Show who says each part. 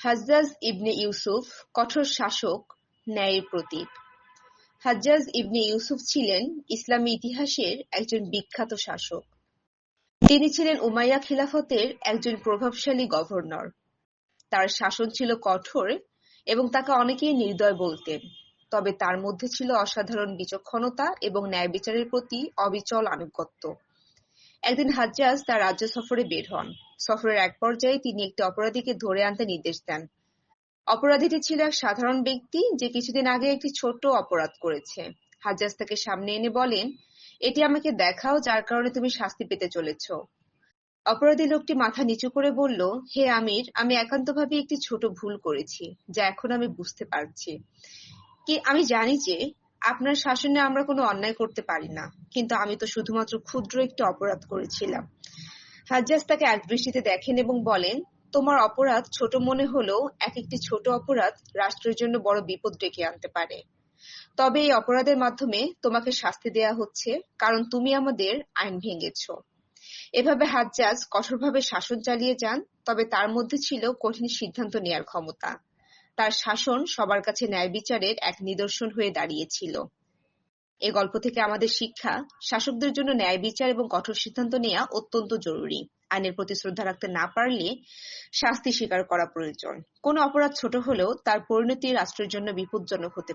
Speaker 1: হাজ্জাজ ইবনে ইউসুফ কঠোর শাসক, ন্যায়ের প্রতীক। হাজ্জাজ ইবনে ইউসুফ ছিলেন ইসলামী ইতিহাসের একজন বিখ্যাত শাসক। তিনি ছিলেন উমাইয়া খিলাফতের একজন প্রভাবশালী গভর্নর। তার শাসন ছিল কঠোর এবং তাকে অনেকেই নির্দয় বলতেন, তবে তার মধ্যে ছিল অসাধারণ বিচক্ষণতা এবং ন্যায় বিচারের প্রতি অবিচল আনুগত্য। একদিন হাজ্জাজ তার রাজ্য সফরে বের হন। সফরের এক পর্যায়ে তিনি একটি অপরাধীকে ধরে আনতে নির্দেশ দেন। অপরাধীটি ছিল এক সাধারণ ব্যক্তি যে কিছুদিন আগে একটি ছোট অপরাধ করেছে। হাজ্জাজ তাকে সামনে এনে বলেন, এটি আমাকে দেখাও যার কারণে তুমি শাস্তি পেতে চলেছ। অপরাধী লোকটি মাথা নিচু করে বলল, হে আমির, আমি একান্তভাবে একটি ছোট ভুল করেছি, যা এখন আমি বুঝতে পারছি। কি আমি জানি যে আপনার শাসনে আমরা কোনো অন্যায় করতে পারি না, কিন্তু আমি তো শুধুমাত্র ক্ষুদ্র একটি অপরাধ করেছিলাম। হাজ্জাজ তাকে একদৃষ্টিতে দেখেন এবং বলেন, তোমার অপরাধ ছোট মনে হলেও এক একটি ছোট অপরাধ রাষ্ট্রের জন্য বড় বিপদ ডেকে আনতে পারে। তবে এই অপরাধের মাধ্যমে তোমাকে শাস্তি দেয়া হচ্ছে কারণ তুমি আমাদের আইন ভেঙেছ। এভাবে হাজ্জাজ কঠোরভাবে শাসন চালিয়ে যান, তবে তার মধ্যে ছিল কঠিন সিদ্ধান্ত নেয়ার ক্ষমতা। তার শাসন সবার কাছে ন্যায় বিচারের এক নিদর্শন হয়ে দাঁড়িয়েছিল। এ গল্প থেকে আমাদের শিক্ষা, শাসকদের জন্য ন্যায় বিচার এবং কঠোর সিদ্ধান্ত নেওয়া অত্যন্ত জরুরি। আইনের প্রতি শ্রদ্ধা রাখতে না পারলে শাস্তি স্বীকার করা প্রয়োজন। কোনো অপরাধ ছোট হলেও তার পরিণতি রাষ্ট্রের জন্য বিপজ্জনক হতে